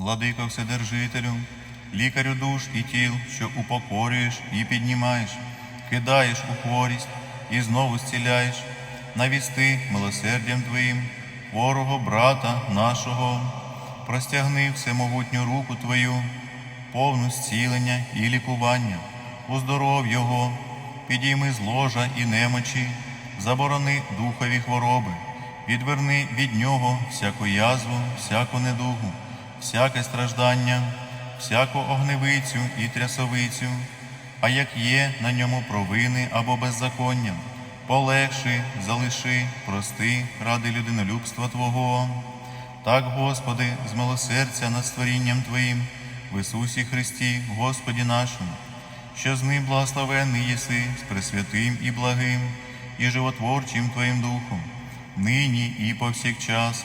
Владико Вседержителю, лікарю душ і тіл, що упокорюєш і піднімаєш, кидаєш у хворість і знову зціляєш, навісти милосердям Твоїм, ворого брата нашого, простягни всемогутню руку Твою, повну зцілення і лікування, уздоров Його, підійми з ложа і немочі, заборони духові хвороби, відверни від нього всяку язву, всяку недугу, всяке страждання, всяку огневицю і трясовицю, а як є на ньому провини або беззаконня, полегши, залиши, прости ради людинолюбства Твого. Так, Господи, з милосердя над створінням Твоїм, в Ісусі Христі, Господі нашому, що з ним благословенний єси з пресвятим і благим, і животворчим Твоїм Духом, нині і повсякчас,